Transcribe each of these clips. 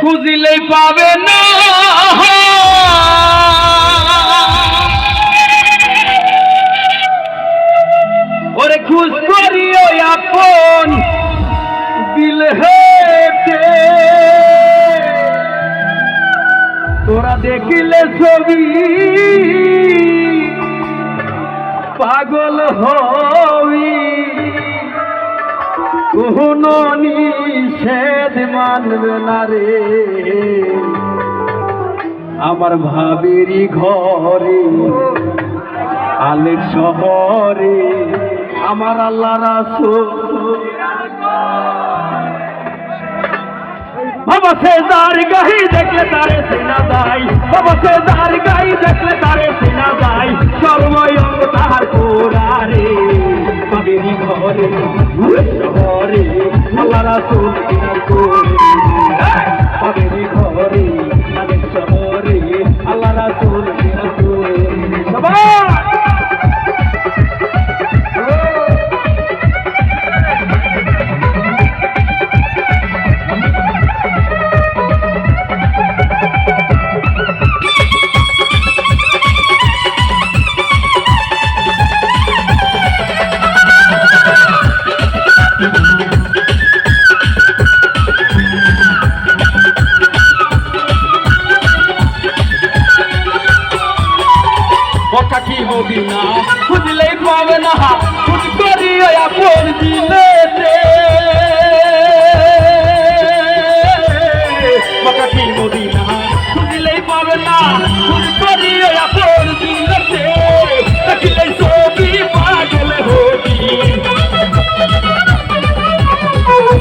খুঁজিলেই পাবে না। ওরে খুশ করি ওই আপন দিল হেটে তোরা দেখিলে ছবি পাগল হবি। কোনো নিষেধ মানবে না রে। আমার ভাবেরই ঘরে আলেক শহরে, আমার আল্লাহ রাসূল। বাবা সে দার গাহি দেখলে তারে সিনা দাই বাবা সে দার গাহি দেখলে তারে আল্লাহ কি খুঁজলেই পাবে না খুঁজ করি আপন দিলে কথা মদিনা, খুঁজলেই পাবে না। খুঁজ করি আপন দিলে দেখিলে ছবি পাগল হবি।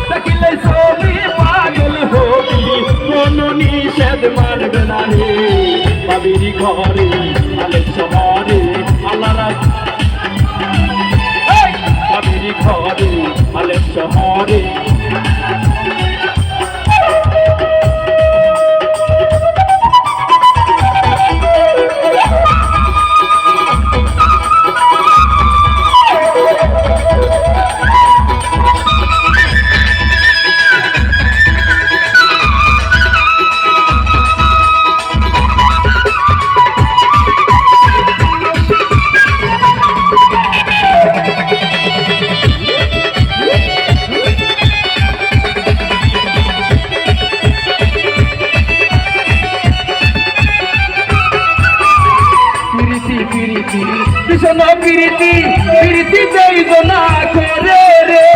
দেখিলে ছবি পাগল হবি। কোন নিষেধ মানবে না রে। বাবিরি ঘরে আলে শহরে পিরিতি ভীষণ পিরিতি পিরিতি দেইব না করে রে।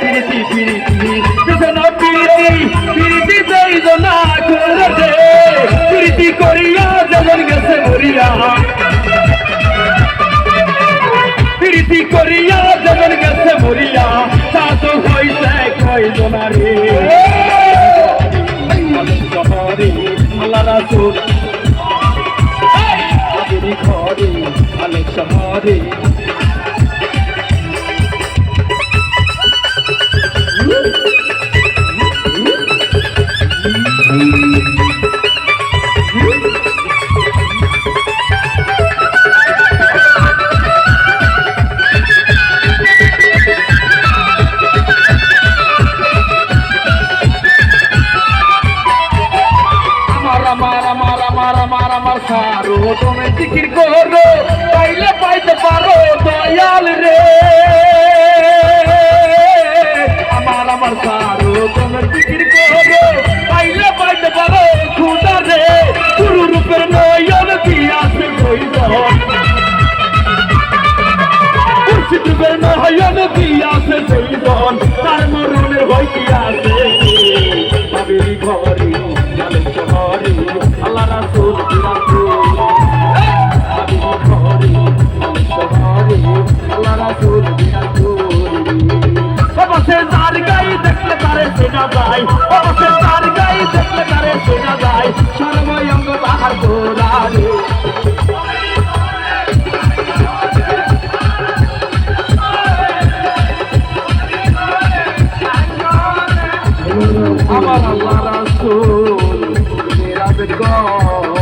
পিরিতি পিরিতি, ভীষণ পিরিতি পিরিতি দেইব না করে গেছে মরিয়া। প্রীতি করিয়া যেমন গেছে মরিয়া। তা তো হইছে রাসূল আবিরি ঘরে আলে শহরে সারো তুমি জিকির করো সর্বঙ্গ তাহার গোলারে আমার আল্লাহ রাসূল মেরা বেগম